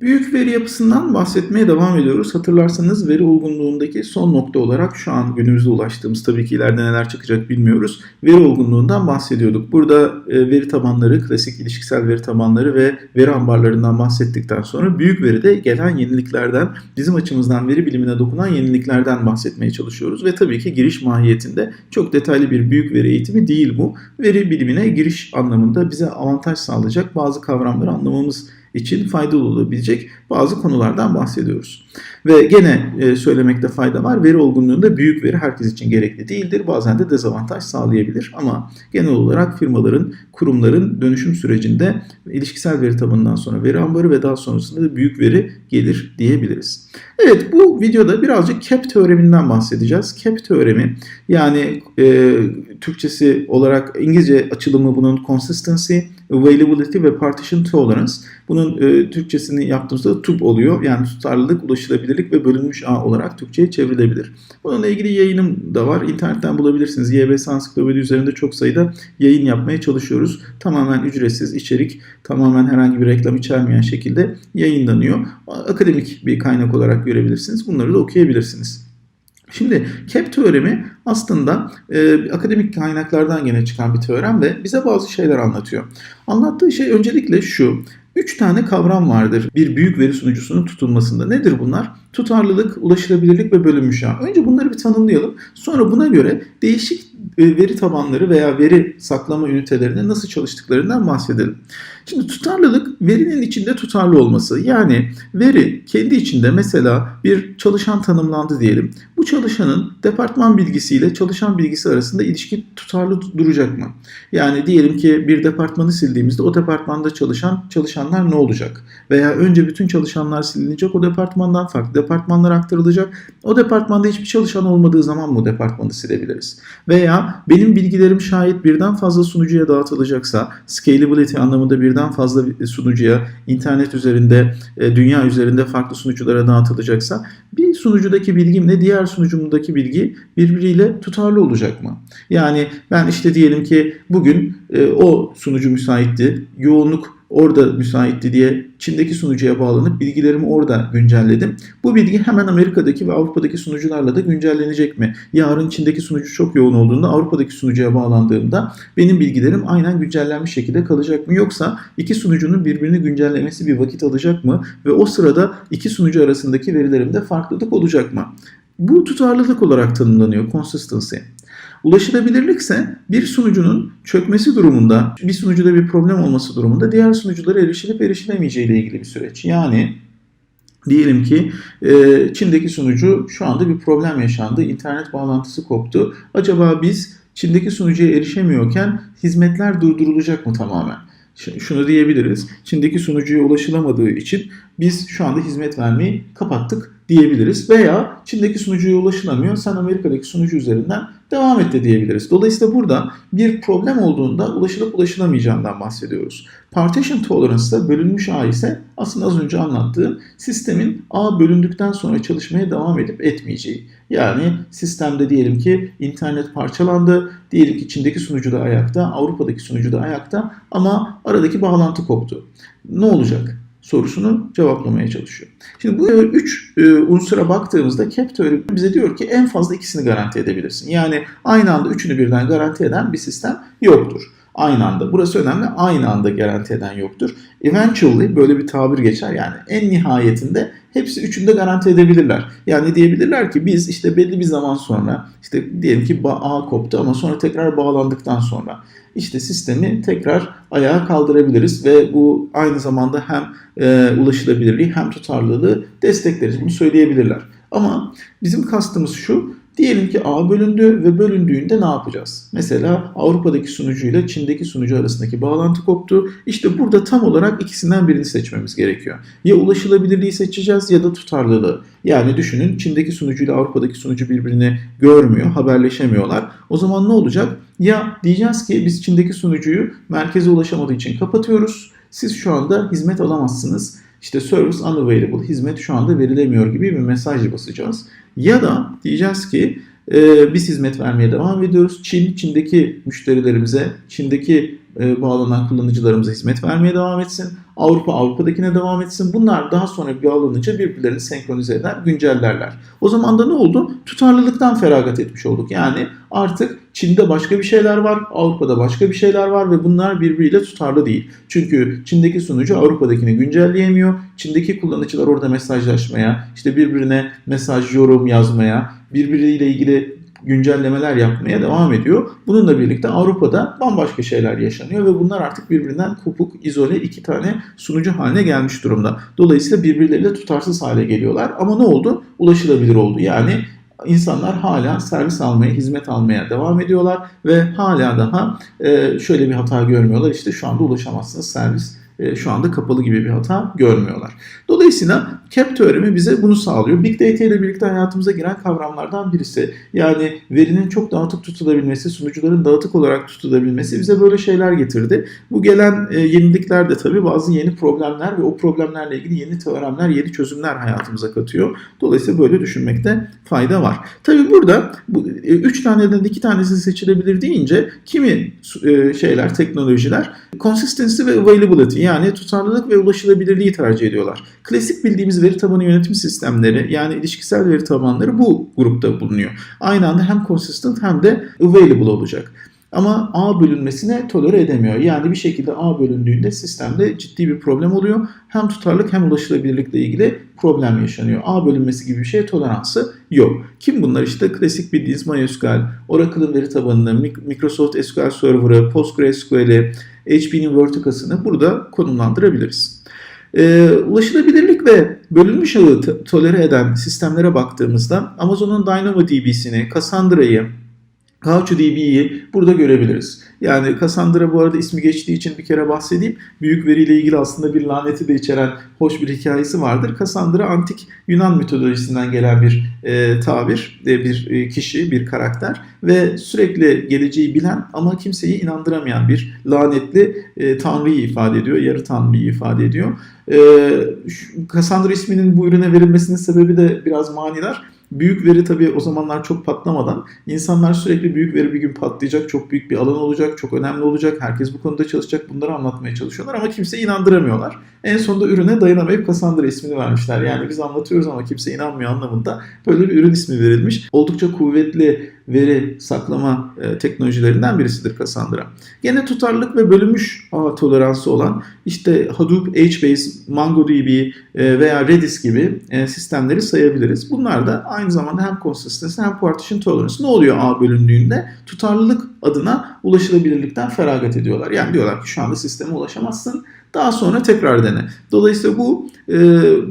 Büyük veri yapısından bahsetmeye devam ediyoruz. Hatırlarsanız veri olgunluğundaki son nokta olarak şu an günümüzde ulaştığımız tabii ki ileride neler çıkacak bilmiyoruz. Veri olgunluğundan bahsediyorduk. Burada e, veri tabanları, klasik ilişkisel veri tabanları ve veri ambarlarından bahsettikten sonra büyük veride gelen yeniliklerden, bizim açımızdan veri bilimine dokunan yeniliklerden bahsetmeye çalışıyoruz. Ve tabii ki giriş mahiyetinde çok detaylı bir büyük veri eğitimi değil bu. Veri bilimine giriş anlamında bize avantaj sağlayacak bazı kavramları anlamamız için faydalı olabilecek bazı konulardan bahsediyoruz. Ve gene e, söylemekte fayda var. Veri olgunluğunda büyük veri herkes için gerekli değildir. Bazen de dezavantaj sağlayabilir. Ama genel olarak firmaların, kurumların dönüşüm sürecinde ilişkisel veri tabanından sonra veri ambarı ve daha sonrasında da büyük veri gelir diyebiliriz. Evet bu videoda birazcık CAP teoreminden bahsedeceğiz. CAP teoremi yani e, Türkçesi olarak İngilizce açılımı bunun consistency, availability ve partition tolerance. Bunun e, Türkçesini yaptığımızda TUB oluyor. Yani tutarlılık, ulaşılabilirlik ve bölünmüş ağ olarak Türkçe'ye çevrilebilir. Bununla ilgili yayınım da var. İnternetten bulabilirsiniz. YBS Ansiklopedi üzerinde çok sayıda yayın yapmaya çalışıyoruz. Tamamen ücretsiz içerik, tamamen herhangi bir reklam içermeyen şekilde yayınlanıyor. Akademik bir kaynak olarak görebilirsiniz. Bunları da okuyabilirsiniz. Şimdi CAP teoremi aslında e, akademik kaynaklardan gene çıkan bir teorem ve bize bazı şeyler anlatıyor. Anlattığı şey öncelikle şu. Üç tane kavram vardır bir büyük veri sunucusunun tutulmasında. Nedir bunlar? Tutarlılık, ulaşılabilirlik ve bölünmüş ağ. Önce bunları bir tanımlayalım. Sonra buna göre değişik e, veri tabanları veya veri saklama ünitelerinin nasıl çalıştıklarından bahsedelim. Şimdi tutarlılık verinin içinde tutarlı olması. Yani veri kendi içinde mesela bir çalışan tanımlandı diyelim. Bu çalışanın departman bilgisiyle çalışan bilgisi arasında ilişki tutarlı duracak mı? Yani diyelim ki bir departmanı sildiğimizde o departmanda çalışan çalışanlar ne olacak? Veya önce bütün çalışanlar silinecek o departmandan farklı departmanlar aktarılacak. O departmanda hiçbir çalışan olmadığı zaman o departmanı silebiliriz? Veya benim bilgilerim şayet birden fazla sunucuya dağıtılacaksa scalability anlamında birden fazla sunucuya internet üzerinde dünya üzerinde farklı sunuculara dağıtılacaksa bir sunucudaki bilgimle diğer sunucumdaki bilgi birbiriyle tutarlı olacak mı? Yani ben işte diyelim ki bugün o sunucu müsaitti, yoğunluk orada müsaitti diye Çin'deki sunucuya bağlanıp bilgilerimi orada güncelledim. Bu bilgi hemen Amerika'daki ve Avrupa'daki sunucularla da güncellenecek mi? Yarın Çin'deki sunucu çok yoğun olduğunda Avrupa'daki sunucuya bağlandığımda benim bilgilerim aynen güncellenmiş şekilde kalacak mı? Yoksa iki sunucunun birbirini güncellemesi bir vakit alacak mı? Ve o sırada iki sunucu arasındaki verilerimde farklılık olacak mı? Bu tutarlılık olarak tanımlanıyor consistency. Ulaşılabilirlikse bir sunucunun çökmesi durumunda, bir sunucuda bir problem olması durumunda diğer sunuculara erişilip erişilemeyeceği ile ilgili bir süreç. Yani Diyelim ki Çin'deki sunucu şu anda bir problem yaşandı, internet bağlantısı koptu. Acaba biz Çin'deki sunucuya erişemiyorken hizmetler durdurulacak mı tamamen? Şunu diyebiliriz. Çin'deki sunucuya ulaşılamadığı için biz şu anda hizmet vermeyi kapattık diyebiliriz. Veya Çin'deki sunucuya ulaşılamıyor. Sen Amerika'daki sunucu üzerinden devam et diyebiliriz. Dolayısıyla burada bir problem olduğunda ulaşılıp ulaşılamayacağından bahsediyoruz. Partition tolerance da bölünmüş ağ ise aslında az önce anlattığım sistemin ağ bölündükten sonra çalışmaya devam edip etmeyeceği. Yani sistemde diyelim ki internet parçalandı, diyelim ki Çin'deki sunucu da ayakta, Avrupa'daki sunucu da ayakta ama aradaki bağlantı koptu. Ne olacak? Sorusunu cevaplamaya çalışıyor. Şimdi bu üç e, unsura baktığımızda CAP teori bize diyor ki en fazla ikisini garanti edebilirsin. Yani aynı anda üçünü birden garanti eden bir sistem yoktur. Aynı anda. Burası önemli. Aynı anda garanti eden yoktur. Eventually böyle bir tabir geçer. Yani en nihayetinde hepsi üçünü de garanti edebilirler. Yani diyebilirler ki biz işte belli bir zaman sonra işte diyelim ki ağ koptu ama sonra tekrar bağlandıktan sonra işte sistemi tekrar ayağa kaldırabiliriz ve bu aynı zamanda hem e, ulaşılabilirliği hem tutarlılığı destekleriz. Bunu söyleyebilirler. Ama bizim kastımız şu, Diyelim ki A bölündü ve bölündüğünde ne yapacağız? Mesela Avrupa'daki sunucuyla Çin'deki sunucu arasındaki bağlantı koptu. İşte burada tam olarak ikisinden birini seçmemiz gerekiyor. Ya ulaşılabilirliği seçeceğiz ya da tutarlılığı. Yani düşünün Çin'deki sunucuyla Avrupa'daki sunucu birbirini görmüyor, haberleşemiyorlar. O zaman ne olacak? Ya diyeceğiz ki biz Çin'deki sunucuyu merkeze ulaşamadığı için kapatıyoruz. Siz şu anda hizmet alamazsınız. İşte service unavailable, hizmet şu anda verilemiyor gibi bir mesaj basacağız. Ya da diyeceğiz ki e, biz hizmet vermeye devam ediyoruz. Çin, Çin'deki müşterilerimize, Çin'deki e, bağlanan kullanıcılarımıza hizmet vermeye devam etsin. Avrupa Avrupa'dakine devam etsin. Bunlar daha sonra bağlanınca birbirlerini senkronize eder, güncellerler. O zaman da ne oldu? Tutarlılıktan feragat etmiş olduk. Yani artık Çin'de başka bir şeyler var, Avrupa'da başka bir şeyler var ve bunlar birbiriyle tutarlı değil. Çünkü Çin'deki sunucu Avrupa'dakini güncelleyemiyor. Çin'deki kullanıcılar orada mesajlaşmaya, işte birbirine mesaj, yorum yazmaya, birbiriyle ilgili güncellemeler yapmaya devam ediyor. Bununla birlikte Avrupa'da bambaşka şeyler yaşanıyor ve bunlar artık birbirinden kopuk, izole iki tane sunucu haline gelmiş durumda. Dolayısıyla birbirleriyle tutarsız hale geliyorlar. Ama ne oldu? Ulaşılabilir oldu. Yani insanlar hala servis almaya, hizmet almaya devam ediyorlar ve hala daha e, şöyle bir hata görmüyorlar. İşte şu anda ulaşamazsınız servis e, şu anda kapalı gibi bir hata görmüyorlar. Dolayısıyla CAP teoremi bize bunu sağlıyor. Big Data ile birlikte hayatımıza giren kavramlardan birisi. Yani verinin çok dağıtık tutulabilmesi, sunucuların dağıtık olarak tutulabilmesi bize böyle şeyler getirdi. Bu gelen e, yenilikler de tabii bazı yeni problemler ve o problemlerle ilgili yeni teoremler, yeni çözümler hayatımıza katıyor. Dolayısıyla böyle düşünmekte fayda var. Tabii burada bu e, üç taneden iki tanesi seçilebilir deyince kimi e, şeyler, teknolojiler consistency ve availability yani tutarlılık ve ulaşılabilirliği tercih ediyorlar. Klasik bildiğimiz veri tabanı yönetim sistemleri yani ilişkisel veri tabanları bu grupta bulunuyor. Aynı anda hem consistent hem de available olacak. Ama A bölünmesine tolere edemiyor. Yani bir şekilde A bölündüğünde sistemde ciddi bir problem oluyor. Hem tutarlık hem ulaşılabilirlikle ilgili problem yaşanıyor. A bölünmesi gibi bir şeye toleransı yok. Kim bunlar? İşte klasik bildiğiniz MySQL, Oracle'ın veri tabanını, Microsoft SQL Server'ı, PostgreSQL'i, HP'nin Verticas'ını burada konumlandırabiliriz. E, ulaşılabilirlik ve bölünmüş ağı tolere eden sistemlere baktığımızda Amazon'un DynamoDB'sini, Cassandra'yı, CouchDB'yi burada görebiliriz. Yani Cassandra bu arada ismi geçtiği için bir kere bahsedeyim. Büyük veriyle ilgili aslında bir laneti de içeren hoş bir hikayesi vardır. Cassandra antik Yunan mitolojisinden gelen bir e, tabir, e, bir e, kişi, bir karakter ve sürekli geleceği bilen ama kimseyi inandıramayan bir lanetli e, tanrıyı ifade ediyor, yarı tanrıyı ifade ediyor. E, Cassandra isminin bu ürüne verilmesinin sebebi de biraz manidar. Büyük veri tabii o zamanlar çok patlamadan insanlar sürekli büyük veri bir gün patlayacak, çok büyük bir alan olacak, çok önemli olacak, herkes bu konuda çalışacak bunları anlatmaya çalışıyorlar ama kimse inandıramıyorlar. En sonunda ürüne dayanamayıp Cassandra ismini vermişler. Yani biz anlatıyoruz ama kimse inanmıyor anlamında böyle bir ürün ismi verilmiş. Oldukça kuvvetli veri saklama e, teknolojilerinden birisidir Cassandra. Gene tutarlılık ve bölünmüş ağ toleransı olan işte Hadoop, HBase, MongoDB e, veya Redis gibi e, sistemleri sayabiliriz. Bunlar da aynı zamanda hem consistency hem partition tolerance. Ne oluyor ağ bölündüğünde? Tutarlılık adına ulaşılabilirlikten feragat ediyorlar. Yani diyorlar ki şu anda sisteme ulaşamazsın. Daha sonra tekrar dene. Dolayısıyla bu e,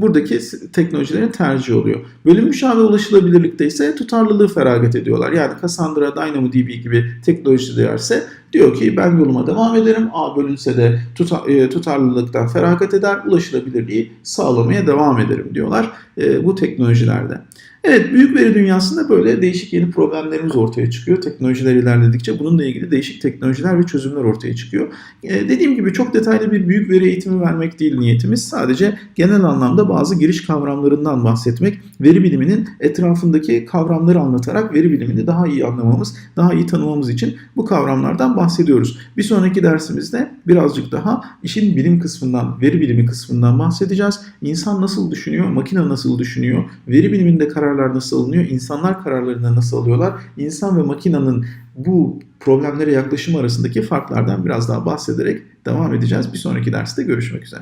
buradaki teknolojilerin tercihi oluyor. Bölünmüş ağ ve ulaşılabilirlikte ise tutarlılığı feragat ediyorlar. Yani Cassandra, DynamoDB gibi teknolojilerse diyor ki ben yoluma devam ederim. A bölünse de tuta, e, tutarlılıktan feragat eder, ulaşılabilirliği sağlamaya devam ederim diyorlar e, bu teknolojilerde. Evet büyük veri dünyasında böyle değişik yeni problemlerimiz ortaya çıkıyor. Teknolojiler ilerledikçe bununla ilgili değişik teknolojiler ve çözümler ortaya çıkıyor. Ee, dediğim gibi çok detaylı bir büyük veri eğitimi vermek değil niyetimiz. Sadece genel anlamda bazı giriş kavramlarından bahsetmek, veri biliminin etrafındaki kavramları anlatarak veri bilimini daha iyi anlamamız, daha iyi tanımamız için bu kavramlardan bahsediyoruz. Bir sonraki dersimizde birazcık daha işin bilim kısmından, veri bilimi kısmından bahsedeceğiz. İnsan nasıl düşünüyor, makine nasıl düşünüyor, veri biliminde karar kararlar nasıl alınıyor? İnsanlar kararlarını nasıl alıyorlar? İnsan ve makinenin bu problemlere yaklaşım arasındaki farklardan biraz daha bahsederek devam edeceğiz. Bir sonraki derste görüşmek üzere.